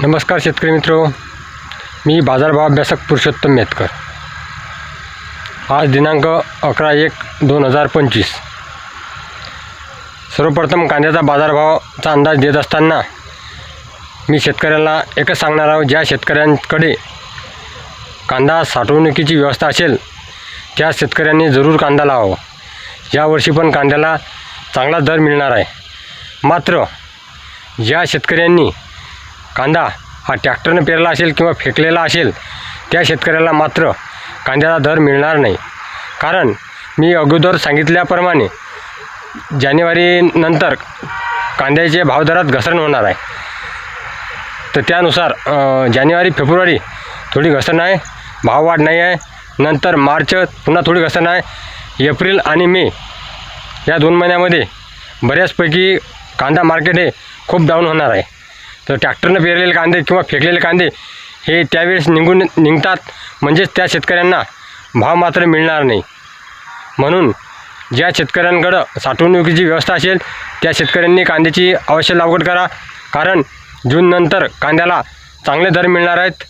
नमस्कार शेतकरी मित्र. मी बाजारभाव अभ्यासक पुरुषोत्तम मेतकर. आज दिनांक अकरा एक दोन हजार पंचवीस. सर्वप्रथम कांद्याचा बाजारभावाचा अंदाज देत असताना मी शेतकऱ्याला एकच सांगणार आहोत ज्या शेतकऱ्यांकडे कांदा साठवणुकीची व्यवस्था असेल त्या शेतकऱ्यांनी जरूर कांदा लावावा. यावर्षी पण कांद्याला चांगला दर मिळणार आहे. मात्र ज्या शेतकऱ्यांनी कांदा हा ट्रॅक्टरनं पेरला असेल किंवा फेकलेला असेल त्या शेतकऱ्याला मात्र कांद्याला दर मिळणार नाही. कारण मी अगोदर सांगितल्याप्रमाणे जानेवारीनंतर कांद्याचे भावदरात घसरण होणार आहे. तर त्यानुसार जानेवारी फेब्रुवारी थोडी घसरण आहे भाववाढ नाही आहे. नंतर मार्च पुन्हा थोडी घसरण आहे. एप्रिल आणि मे या दोन महिन्यामध्ये बऱ्याचपैकी कांदा मार्केट हे खूप डाऊन होणार आहे. तर ट्रॅक्टरनं पेरलेले कांदे किंवा फेकलेले कांदे हे त्यावेळेस निघून निघतात. म्हणजेच त्या शेतकऱ्यांना भाव मात्र मिळणार नाही. म्हणून ज्या शेतकऱ्यांकडं साठवणुकीची व्यवस्था असेल त्या शेतकऱ्यांनी कांद्याची अवश्य लागवड करा. कारण जूननंतर कांद्याला चांगले दर मिळणार आहेत.